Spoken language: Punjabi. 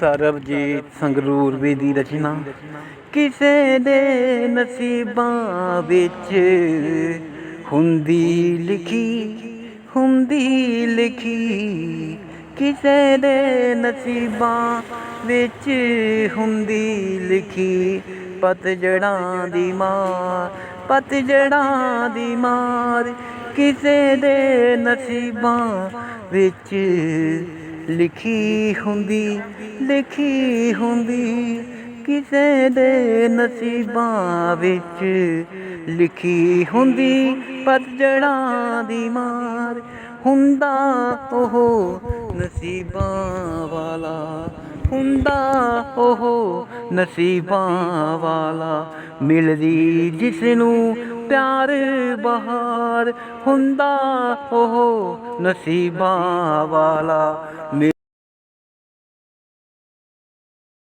ਸਰਬਜੀਤ ਸੰਗਰੂਰ ਦੀ ਰਚਨਾ। ਕਿਸੇ ਦੇ ਨਸੀਬਾਂ ਵਿੱਚ ਹੁੰਦੀ ਲਿਖੀ ਹੁੰਦੀ ਲਿਖੀ ਕਿਸੇ ਦੇ ਨਸੀਬਾਂ ਵਿੱਚ ਹੁੰਦੀ ਲਿਖੀ। ਪਤਝੜਾਂ ਦੀ ਮਾਰ, ਪਤਝੜਾਂ ਦੀ ਮਾਰ ਕਿਸੇ ਦੇ ਨਸੀਬਾਂ ਵਿੱਚ ਲਿਖੀ ਹੁੰਦੀ ਲਿਖੀ ਹੁੰਦੀ। ਕਿਸੇ ਦੇ ਨਸੀਬਾਂ ਵਿੱਚ ਲਿਖੀ ਹੁੰਦੀ ਪਤਝੜਾਂ ਦੀ ਮਾਰ ਹੁੰਦਾ ਉਹ ਨਸੀਬਾਂ ਵਾਲਾ, ਹੁੰਦਾ ਉਹ ਨਸੀਬਾਂ ਵਾਲਾ। ਮਿਲਦੀ ਜਿਸ ਨੂੰ ਪਿਆਰ ਬਹਾਰ ਹੁੰਦਾ ਉਹ ਨਸੀਬਾਂ ਵਾਲਾ। ਮਿ-